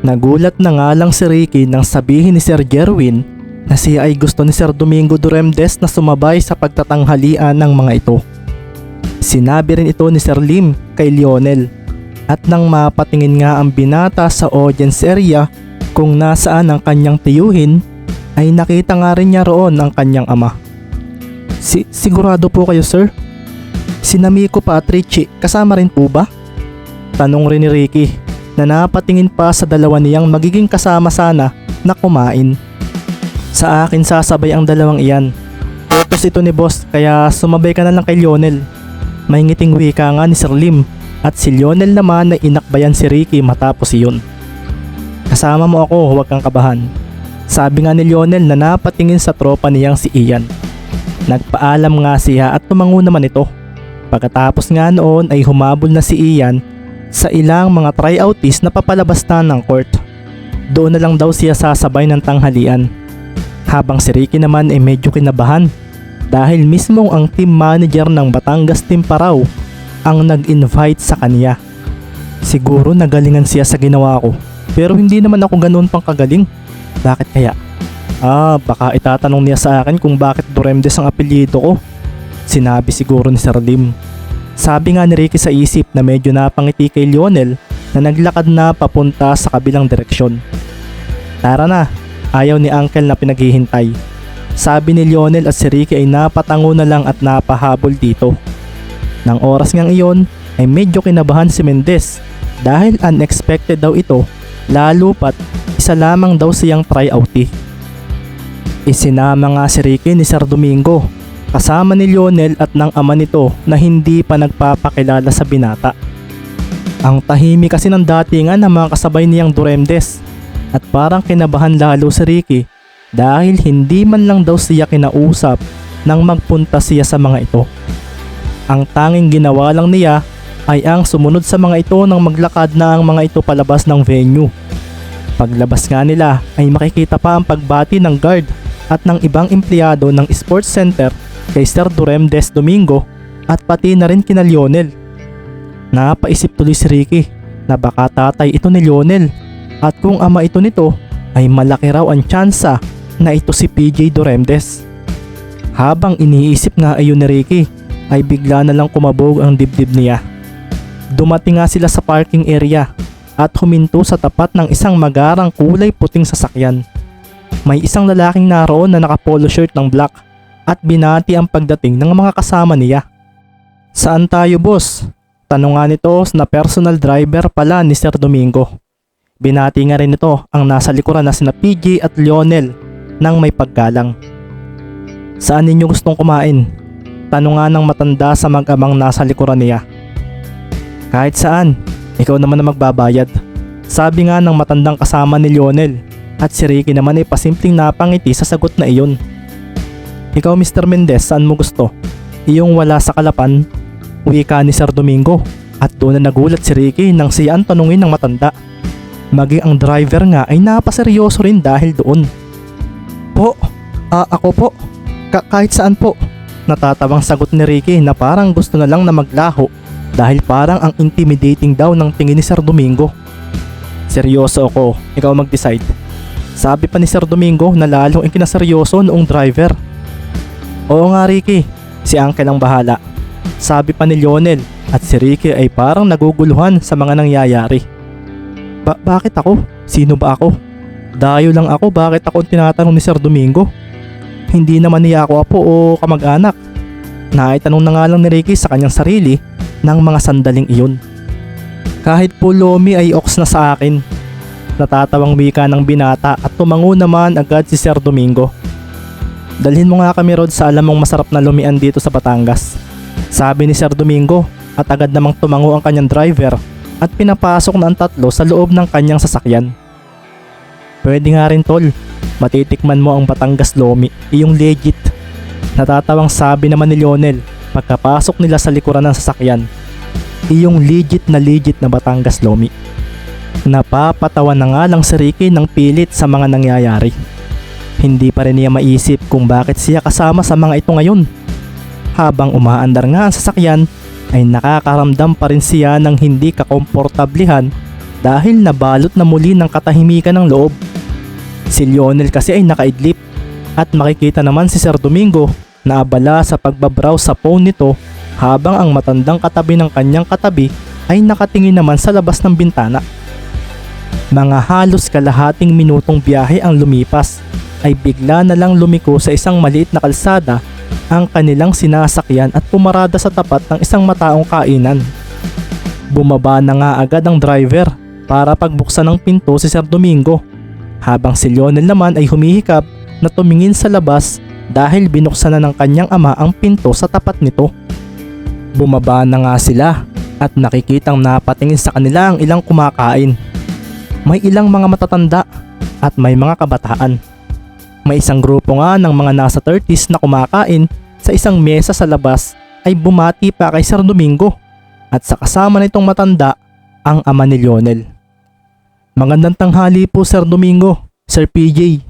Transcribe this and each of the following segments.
Nagulat na nga lang si Ricky nang sabihin ni Sir Gerwin na siya ay gusto ni Sir Domingo Duremdes na sumabay sa pagtatanghalian ng mga ito. Sinabi rin ito ni Sir Lim kay Lionel at nang mapatingin nga ang binata sa audience area kung nasaan ang kanyang tiyuhin ay nakita nga rin niya roon ang kanyang ama. Si sigurado po kayo sir? Si Namiko Patrici kasama rin po ba? Tanong rin ni Ricky na napatingin pa sa dalawa niyang magiging kasama sana na kumain. Sa akin sasabay ang dalawang iyan. Utos ito ni boss kaya sumabay ka na lang kay Lionel. May ngiting wika nga ni Sir Lim at si Lionel naman na inakbayan si Ricky matapos iyon. Kasama mo ako, huwag kang kabahan. Sabi nga ni Lionel na napatingin sa tropa niyang si Ian. Nagpaalam nga siya at tumango naman ito. Pagkatapos nga noon ay humabol na si Ian sa ilang mga tryouties na papalabas na ng court. Doon na lang daw siya sasabay ng tanghalian. Habang si Ricky naman ay medyo kinabahan dahil mismong ang team manager ng Batangas Team pa raw ang nag-invite sa kanya. Siguro nagalingan siya sa ginawa ko pero hindi naman ako ganoon pang kagaling. Bakit kaya? Ah, baka itatanong niya sa akin kung bakit Duremdes ang apelyido ko. Sinabi siguro ni Sir Lim. Sabi nga ni Ricky sa isip na medyo napangiti kay Lionel na naglakad na papunta sa kabilang direksyon. Tara na, ayaw ni Uncle na pinaghihintay. Sabi ni Lionel at si Ricky ay napatango na lang at napahabol dito. Nang oras ngang iyon ay medyo kinabahan si Mendez dahil unexpected daw ito lalo pat isa lamang daw siyang tryoutie. Isinama nga si Ricky ni Sir Domingo kasama ni Lionel at ng ama nito na hindi pa nagpapakilala sa binata. Ang tahimik kasi ng datingan ng mga kasabay niyang Duremdes at parang kinabahan lalo si Ricky dahil hindi man lang daw siya kinausap nang magpunta siya sa mga ito. Ang tanging ginawa lang niya ay ang sumunod sa mga ito nang maglakad na ang mga ito palabas ng venue. Paglabas nga nila ay makikita pa ang pagbati ng guard at ng ibang empleyado ng sports center kay Sir Durem Des Domingo at pati na rin kina Lionel. Napaisip tuloy si Ricky na baka tatay ito ni Lionel at kung ama ito nito ay malaki raw ang tsansa na ito si PJ Duremdes. Habang iniisip nga ayon ni Ricky ay bigla na lang kumabog ang dibdib niya. Dumating nga sila sa parking area at huminto sa tapat ng isang magarang kulay puting sasakyan. May isang lalaking naroon na nakapolo shirt ng black at binati ang pagdating ng mga kasama niya. Saan tayo boss? Tanong nga nito na personal driver pala ni Sir Domingo. Binati nga rin ito ang nasa likuran na sina PJ at Lionel nang may paggalang. Saan ninyo gustong kumain? Tanong ng matanda sa mag-amang nasa likuran niya. Kahit saan, ikaw naman na magbabayad. Sabi nga ng matandang kasama ni Lionel at si Ricky naman ay pasimpleng napangiti sa sagot na iyon. Ikaw Mr. Mendez, saan mo gusto? Iyong wala sa kalapan, uwi ka ni Sir Domingo at doon na nagulat si Ricky nang siya ang tanungin ng matanda. Maging ang driver nga ay napaseryoso rin dahil doon. Po, ah, ako po, Ka- kahit saan po. Natatawang sagot ni Ricky na parang gusto na lang na maglaho dahil parang ang intimidating daw ng tingin ni Sir Domingo. Seryoso ako, ikaw mag-decide. Sabi pa ni Sir Domingo na lalong ikinaseryoso noong driver. Oo nga Ricky, si Uncle ang bahala. Sabi pa ni Lionel at si Ricky ay parang naguguluhan sa mga nangyayari. Ba- bakit ako? Sino ba ako? Dayo lang ako bakit ako tinatanong ni Sir Domingo? Hindi naman niya ako apo o kamag-anak. Naitanong na nga lang ni Ricky sa kanyang sarili ng mga sandaling iyon. Kahit po Lomi ay oks na sa akin. Natatawang wika ng binata at tumango naman agad si Sir Domingo. Dalhin mo nga kami Rod sa alam mong masarap na lumian dito sa Batangas. Sabi ni Sir Domingo at agad namang tumango ang kanyang driver at pinapasok na ang tatlo sa loob ng kanyang sasakyan. Pwede nga rin tol, matitikman mo ang Batangas Lomi, iyong legit. Natatawang sabi naman ni Lionel pagkapasok nila sa likuran ng sasakyan. Iyong legit na legit na Batangas Lomi. Napapatawa na nga lang si Ricky ng pilit sa mga nangyayari. Hindi pa rin niya maisip kung bakit siya kasama sa mga ito ngayon. Habang umaandar nga ang sasakyan, ay nakakaramdam pa rin siya ng hindi kakomportablihan dahil nabalot na muli ng katahimikan ng loob. Si Lionel kasi ay nakaidlip at makikita naman si Sir Domingo na abala sa pagbabrowse sa phone nito habang ang matandang katabi ng kanyang katabi ay nakatingin naman sa labas ng bintana. Mga halos kalahating minutong biyahe ang lumipas ay bigla na lang lumiko sa isang maliit na kalsada ang kanilang sinasakyan at pumarada sa tapat ng isang mataong kainan. Bumaba na nga agad ang driver para pagbuksan ng pinto si Sir Domingo habang si Lionel naman ay humihikap na tumingin sa labas dahil binuksan na ng kanyang ama ang pinto sa tapat nito. Bumaba na nga sila at nakikitang napatingin sa kanila ang ilang kumakain. May ilang mga matatanda at may mga kabataan. May isang grupo nga ng mga nasa 30s na kumakain sa isang mesa sa labas ay bumati pa kay Sir Domingo at sa kasama nitong matanda ang ama ni Lionel. Magandang tanghali po Sir Domingo, Sir PJ.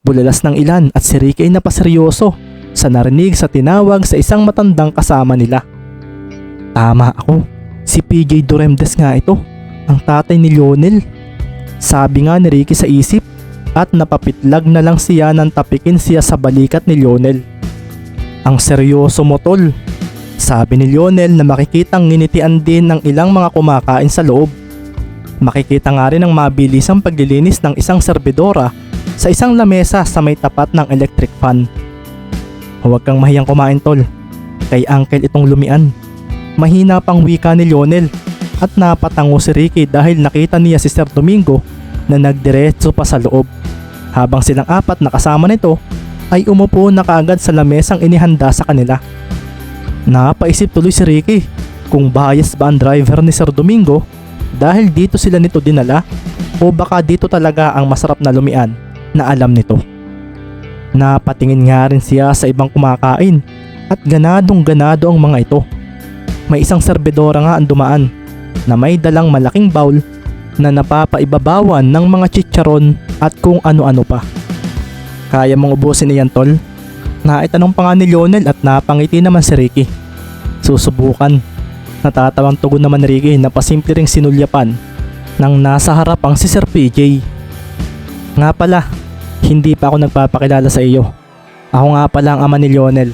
Bulalas ng ilan at si Ricky ay napaseryoso sa narinig sa tinawag sa isang matandang kasama nila. Tama ako, si PJ Doremdes nga ito, ang tatay ni Lionel. Sabi nga ni Ricky sa isip at napapitlag na lang siya nang tapikin siya sa balikat ni Lionel. Ang seryoso mo tol, sabi ni Lionel na makikitang nginitian din ng ilang mga kumakain sa loob. Makikita nga rin ang mabilisang paglilinis ng isang serbidora sa isang lamesa sa may tapat ng electric fan. Huwag kang mahiyang kumain tol, kay uncle itong lumian. Mahina pang wika ni Lionel at napatango si Ricky dahil nakita niya si Sir Domingo na nagdiretso pa sa loob. Habang silang apat na kasama nito ay umupo na kaagad sa lamesang inihanda sa kanila. Napaisip tuloy si Ricky kung bias ba ang driver ni Sir Domingo dahil dito sila nito dinala o baka dito talaga ang masarap na lumian na alam nito. Napatingin nga rin siya sa ibang kumakain at ganadong ganado ang mga ito. May isang serbedora nga ang dumaan na may dalang malaking bowl na napapaibabawan ng mga chicharon at kung ano-ano pa. Kaya mong ubusin iyan tol? Naitanong pa nga ni Lionel at napangiti naman si Ricky. Susubukan. Natatawang tugon naman ni Ricky na pasimple ring sinulyapan nang nasa harapang si Sir PJ. Nga pala, hindi pa ako nagpapakilala sa iyo. Ako nga pala ang ama ni Lionel.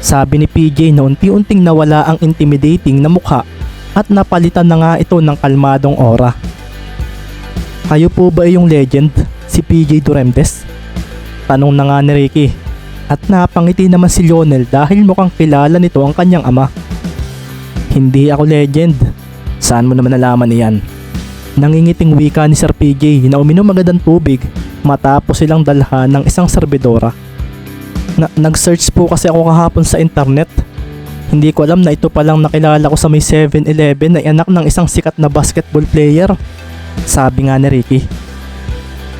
Sabi ni PJ na unti-unting nawala ang intimidating na mukha at napalitan na nga ito ng kalmadong aura. Kayo po ba yung legend, si PJ Duremdes? Tanong na nga ni Ricky at napangiti naman si Lionel dahil mukhang kilala nito ang kanyang ama. Hindi ako legend. Saan mo naman nalaman iyan? Nangingiting wika ni Sir PJ na uminom agad tubig matapos silang dalhan ng isang serbidora. Na nag-search po kasi ako kahapon sa internet. Hindi ko alam na ito palang nakilala ko sa may 7-Eleven na anak ng isang sikat na basketball player. Sabi nga ni Ricky.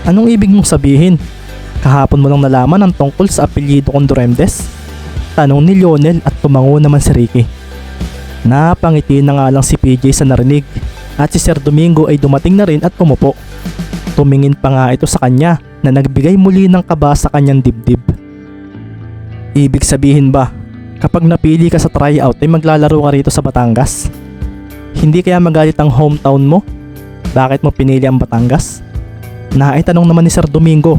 Anong ibig mong sabihin? Kahapon mo lang nalaman ang tungkol sa apelyido kong Duremdes? Tanong ni Lionel at tumango naman si Ricky. Napangiti na nga lang si PJ sa narinig at si Sir Domingo ay dumating na rin at pumupo. Tumingin pa nga ito sa kanya na nagbigay muli ng kaba sa kanyang dibdib. Ibig sabihin ba, kapag napili ka sa tryout ay maglalaro ka rito sa Batangas? Hindi kaya magalit ang hometown mo? Bakit mo pinili ang Batangas? Naitanong naman ni Sir Domingo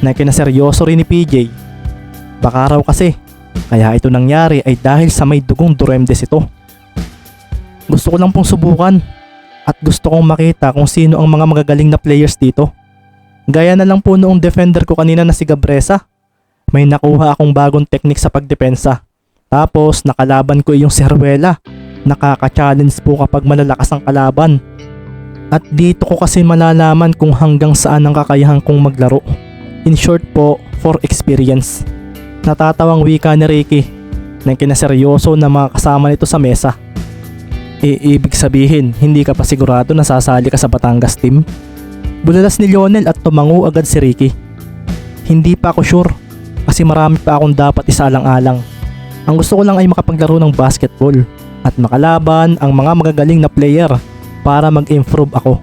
na kinaseryoso rin ni PJ. Baka raw kasi, kaya ito nangyari ay dahil sa may dugong Duremdes ito. Gusto ko lang pong subukan at gusto kong makita kung sino ang mga magagaling na players dito. Gaya na lang po noong defender ko kanina na si Gabresa. May nakuha akong bagong teknik sa pagdepensa. Tapos nakalaban ko yung si Heruela. Nakaka-challenge po kapag malalakas ang kalaban. At dito ko kasi malalaman kung hanggang saan ang kakayahan kong maglaro. In short po, for experience. Natatawang wika ni Ricky na kinaseryoso na mga kasama nito sa mesa. E, ibig sabihin, hindi ka pa sigurado na sasali ka sa Batangas team? Bulalas ni Lionel at tumango agad si Ricky. Hindi pa ako sure kasi marami pa akong dapat isaalang-alang. Ang gusto ko lang ay makapaglaro ng basketball at makalaban ang mga magagaling na player para mag-improve ako.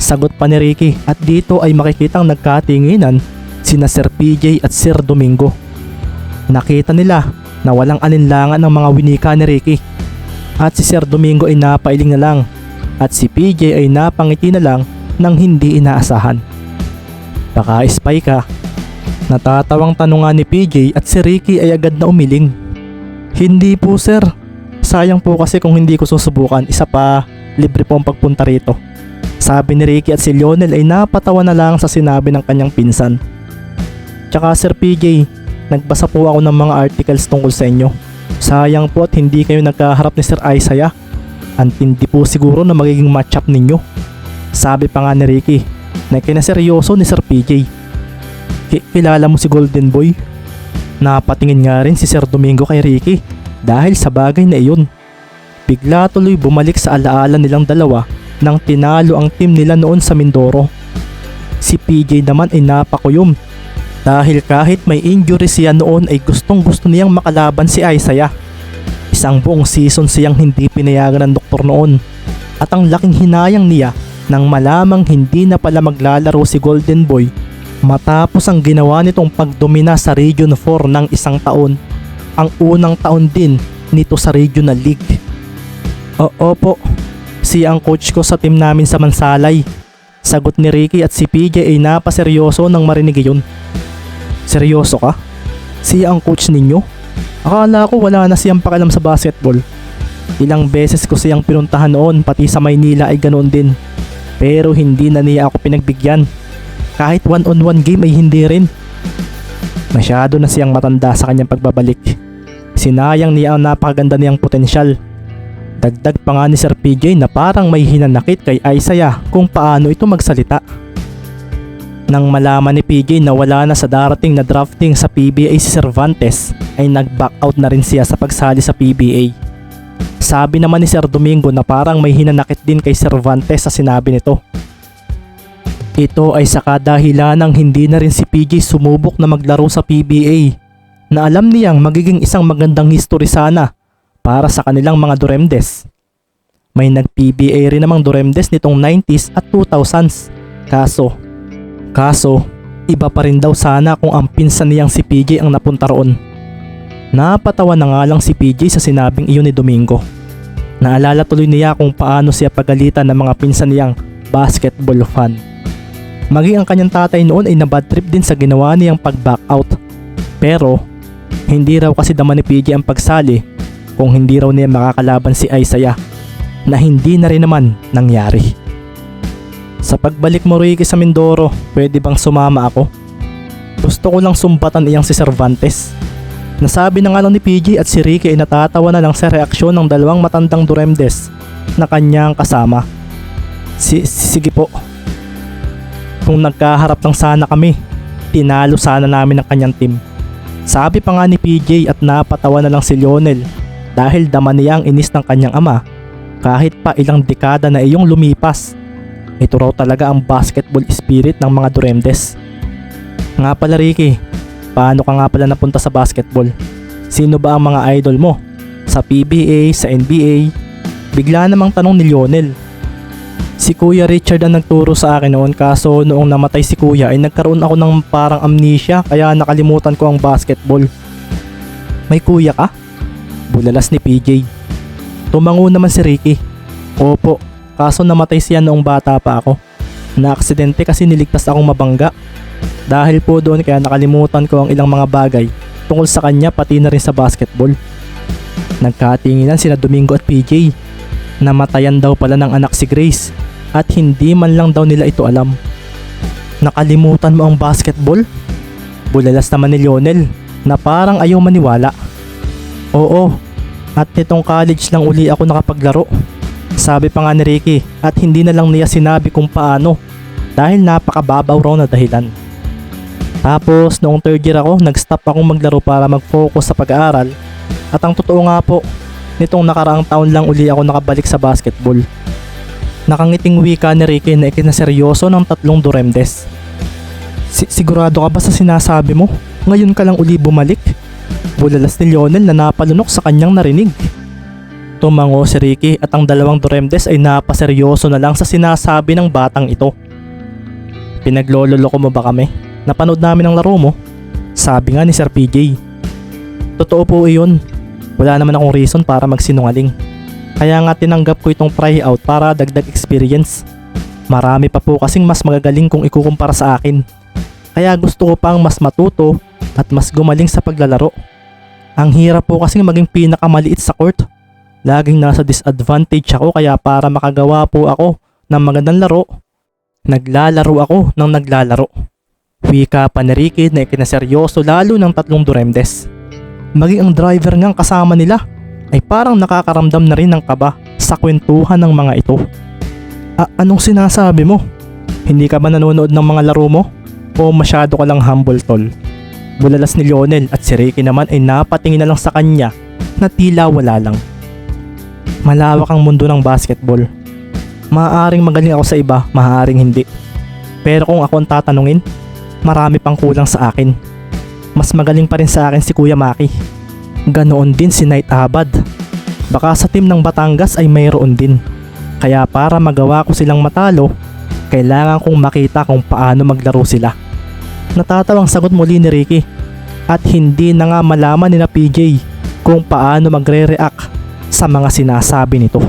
Sagot pa ni Ricky at dito ay makikitang nagkatinginan sina Sir PJ at Sir Domingo. Nakita nila na walang alinlangan ng mga winika ni Ricky at si Sir Domingo ay napailing na lang at si PJ ay napangiti na lang nang hindi inaasahan. Baka spy ka. Natatawang tanong nga ni PJ at si Ricky ay agad na umiling. Hindi po sir. Sayang po kasi kung hindi ko susubukan, isa pa libre po ang pagpunta rito. Sabi ni Ricky at si Lionel ay napatawa na lang sa sinabi ng kanyang pinsan. Tsaka Sir PJ, nagbasa po ako ng mga articles tungkol sa inyo. Sayang po at hindi kayo nagkaharap ni Sir Isaiah. Antindi po siguro na magiging matchup ninyo. Sabi pa nga ni Ricky na kinaseryoso ni Sir PJ. Ki- kilala mo si Golden Boy? Napatingin nga rin si Sir Domingo kay Ricky dahil sa bagay na iyon. Bigla tuloy bumalik sa alaala nilang dalawa nang tinalo ang team nila noon sa Mindoro. Si PJ naman ay napakuyom dahil kahit may injury siya noon ay gustong gusto niyang makalaban si Isaiah. Isang buong season siyang hindi pinayagan ng doktor noon at ang laking hinayang niya nang malamang hindi na pala maglalaro si Golden Boy matapos ang ginawa nitong pagdomina sa Region 4 ng isang taon ang unang taon din nito sa Regional League. O opo, si ang coach ko sa team namin sa Mansalay. Sagot ni Ricky at si PJ ay napaseryoso nang marinig iyon. Seryoso ka? Siya ang coach ninyo? Akala ko wala na siyang pakialam sa basketball. Ilang beses ko siyang pinuntahan noon pati sa Maynila ay ganoon din. Pero hindi na niya ako pinagbigyan. Kahit one-on-one game ay hindi rin. Masyado na siyang matanda sa kanyang pagbabalik. Sinayang niya ang napakaganda niyang potensyal. Dagdag pa nga ni Sir PJ na parang may hinanakit kay Isaiah kung paano ito magsalita. Nang malaman ni PJ na wala na sa darating na drafting sa PBA si Cervantes ay nag-back out na rin siya sa pagsali sa PBA. Sabi naman ni Sir Domingo na parang may hinanakit din kay Cervantes sa sinabi nito. Ito ay sa kadahilanang hindi na rin si PJ sumubok na maglaro sa PBA na alam niyang magiging isang magandang history sana para sa kanilang mga Duremdes. May nag-PBA rin namang Duremdes nitong 90s at 2000s. Kaso, kaso, iba pa rin daw sana kung ang pinsan niyang si PJ ang napunta roon. Napatawa na nga lang si PJ sa sinabing iyon ni Domingo. Naalala tuloy niya kung paano siya pagalitan ng mga pinsan niyang basketball fan. Maging ang kanyang tatay noon ay nabad trip din sa ginawa niyang pag-back out. Pero, hindi raw kasi daman ni PJ ang pagsali kung hindi raw niya makakalaban si Isaiah na hindi na rin naman nangyari. Sa pagbalik mo Ricky sa Mindoro, pwede bang sumama ako? Gusto ko lang sumbatan iyang si Cervantes. Nasabi na nga lang ni PJ at si Ricky ay natatawa na lang sa reaksyon ng dalawang matandang Duremdes na kanyang kasama. Si, sige po. Kung nagkaharap lang sana kami, tinalo sana namin ang kanyang team. Sabi pa nga ni PJ at napatawa na lang si Lionel dahil dama niya ang inis ng kanyang ama kahit pa ilang dekada na iyong lumipas. Ito raw talaga ang basketball spirit ng mga Duremdes. Nga pala Ricky, paano ka nga pala napunta sa basketball? Sino ba ang mga idol mo? Sa PBA, sa NBA? Bigla namang tanong ni Lionel. Si Kuya Richard ang nagturo sa akin noon kaso noong namatay si Kuya ay nagkaroon ako ng parang amnesia kaya nakalimutan ko ang basketball. May kuya ka? Bulalas ni PJ. Tumango naman si Ricky. Opo, kaso namatay siya noong bata pa ako. Na-aksidente kasi niligtas akong mabangga. Dahil po doon kaya nakalimutan ko ang ilang mga bagay tungkol sa kanya pati na rin sa basketball. Nagkatinginan sina Domingo at PJ. Namatayan daw pala ng anak si Grace at hindi man lang daw nila ito alam. Nakalimutan mo ang basketball? Bulalas naman ni Lionel na parang ayaw maniwala. Oo, at nitong college lang uli ako nakapaglaro. Sabi pa nga ni Ricky at hindi na lang niya sinabi kung paano dahil napakababaw raw na dahilan. Tapos noong third year ako, nag-stop akong maglaro para mag-focus sa pag-aaral at ang totoo nga po, nitong nakaraang taon lang uli ako nakabalik sa basketball. Nakangiting wika ni Ricky na ikinaseryoso ng tatlong Duremdes. Si- sigurado ka ba sa sinasabi mo? Ngayon ka lang uli bumalik? Bulalas ni Lionel na napalunok sa kanyang narinig. Tumango si Ricky at ang dalawang Duremdes ay napaseryoso na lang sa sinasabi ng batang ito. Pinaglololo ko mo ba kami? Napanood namin ang laro mo? Sabi nga ni Sir PJ. Totoo po iyon. Wala naman akong reason para magsinungaling. Kaya nga tinanggap ko itong tryout para dagdag experience. Marami pa po kasing mas magagaling kung ikukumpara sa akin. Kaya gusto ko pang mas matuto at mas gumaling sa paglalaro. Ang hirap po kasing maging pinakamaliit sa court. Laging nasa disadvantage ako kaya para makagawa po ako ng magandang laro, naglalaro ako ng naglalaro. Wika pa ni Ricky na ikinaseryoso lalo ng tatlong Duremdes. Maging ang driver ngang kasama nila ay parang nakakaramdam na rin ng kaba sa kwentuhan ng mga ito. A- anong sinasabi mo? Hindi ka ba nanonood ng mga laro mo? O masyado ka lang humble tol? Bulalas ni Lionel at si Ricky naman ay napatingin na lang sa kanya na tila wala lang. Malawak ang mundo ng basketball. Maaaring magaling ako sa iba, maaaring hindi. Pero kung ako ang tatanungin, marami pang kulang sa akin. Mas magaling pa rin sa akin si Kuya Maki. Ganoon din si Knight Abad. Baka sa team ng Batangas ay mayroon din. Kaya para magawa ko silang matalo, kailangan kong makita kung paano maglaro sila. Natatawang sagot muli ni Ricky at hindi na nga malaman ni na PJ kung paano magre-react sa mga sinasabi nito.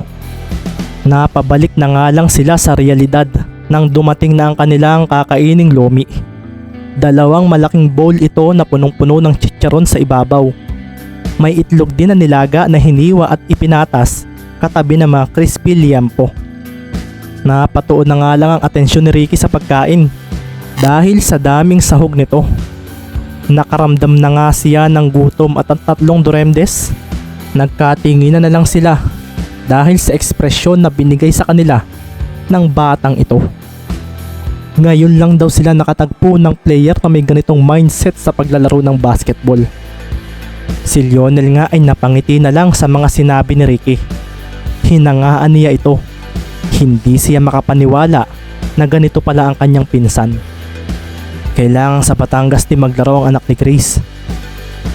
Napabalik na nga lang sila sa realidad nang dumating na ang kanilang kakaining lomi. Dalawang malaking bowl ito na punong-puno ng chicharon sa ibabaw. May itlog din na nilaga na hiniwa at ipinatas katabi ng mga crispy liampo. Napatuon na nga lang ang atensyon ni Ricky sa pagkain dahil sa daming sahog nito. Nakaramdam na nga siya ng gutom at ang tatlong Duremdes. Nagkatinginan na lang sila dahil sa ekspresyon na binigay sa kanila ng batang ito. Ngayon lang daw sila nakatagpo ng player na may ganitong mindset sa paglalaro ng basketball. Si Lionel nga ay napangiti na lang sa mga sinabi ni Ricky. Hinangaan niya ito. Hindi siya makapaniwala na ganito pala ang kanyang pinsan. Kailangan sa Batangas din maglaro ang anak ni Chris.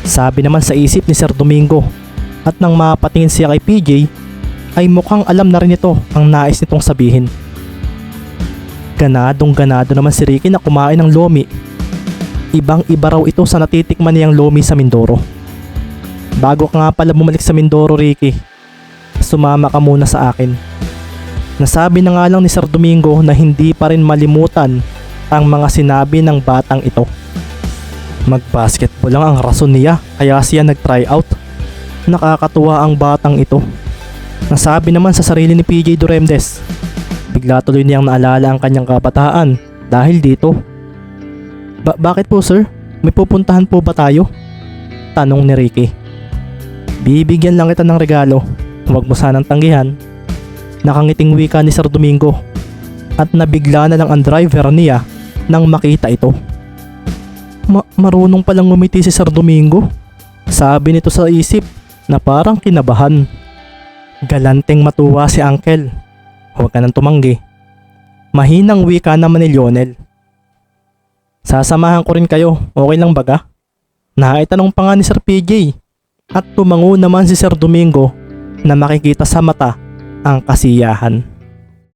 Sabi naman sa isip ni Sir Domingo at nang mapatingin siya kay PJ ay mukhang alam na rin ito ang nais nitong sabihin. Ganadong ganado naman si Ricky na kumain ng lomi. Ibang iba raw ito sa natitikman niyang lomi sa Mindoro. Bago ka nga pala bumalik sa Mindoro, Ricky, sumama ka muna sa akin. Nasabi na nga lang ni Sir Domingo na hindi pa rin malimutan ang mga sinabi ng batang ito. Mag-basketball lang ang rason niya kaya siya nag-try out. Nakakatuwa ang batang ito. Nasabi naman sa sarili ni PJ Duremdes. Bigla tuloy niyang naalala ang kanyang kabataan dahil dito. Ba- bakit po sir? May pupuntahan po ba tayo? Tanong ni Ricky. Bibigyan lang kita ng regalo. Huwag mo sanang tanggihan. Nakangiting wika ni Sir Domingo. At nabigla na lang ang driver niya nang makita ito. Ma- marunong palang ngumiti si Sir Domingo. Sabi nito sa isip na parang kinabahan. Galanteng matuwa si Uncle. Huwag ka nang tumanggi. Mahinang wika naman ni Lionel. Sasamahan ko rin kayo, okay lang baga? Naitanong pa nga ni Sir PJ. At tumango naman si Sir Domingo na makikita sa mata ang kasiyahan.